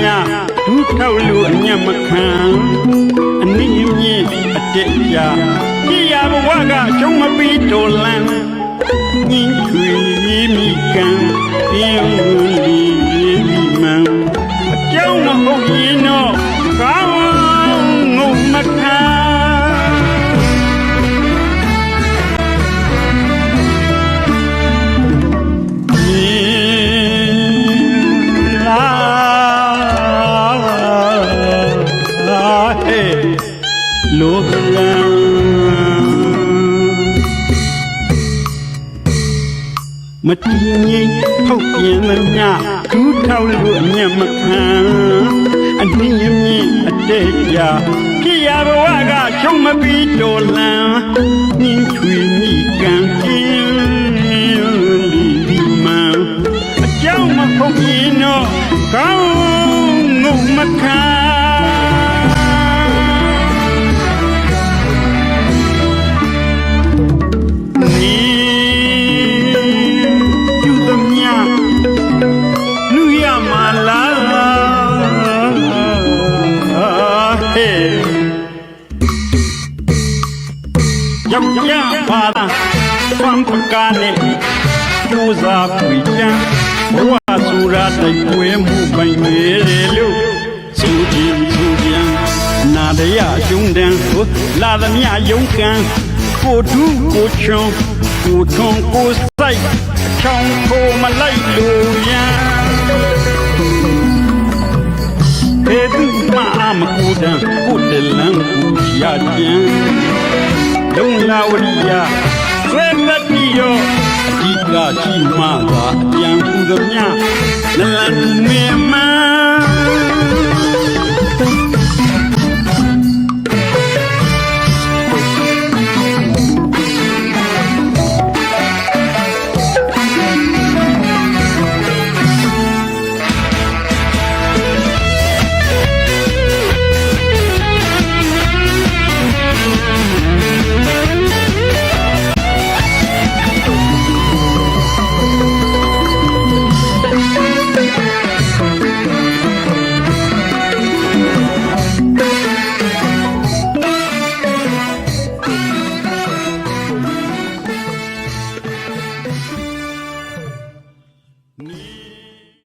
မျှဒုထောက်လို့အညံ့မခံအနည်းမြင့်အတက်ကြကြည်ရဘဝကကျုံမပြီးတော်လန်းညင်ချွေမိကံပြေဝ လောကလံမတည်ငြိမ်ထုတ်ပြန်မညဒူးထောက်လို့အမျက်မခံအနည်းမြင့်အတဲ့ကြဖြစ်ရဘဝကချုံမပြီးတော်လံနှင်းချွေမိကံကင်း ယောက်ျားပါတာဖန်ပကားနဲ့ကျိုးစားပွေချမ်းဘဝဆိုရာတိုက်ပွဲမှုပိုင်လေလို့ဆိုကြည့်ဆိုပြန်နာရရရှုံးတန်းလာသမျှယုံကံကိုဒူးကိုချုံကိုထုံကိုစိုက်အချောင်းကိုမ လိုက်လို့ရန်ဘယ်သူမှမကူတန်ကိုတလန်းကိုရပြန်လုံလာဝရိယဆွဲတတ်ပြီးရောအဓိကရှိမှသာအပြန်ကူသမျှနလန်မေ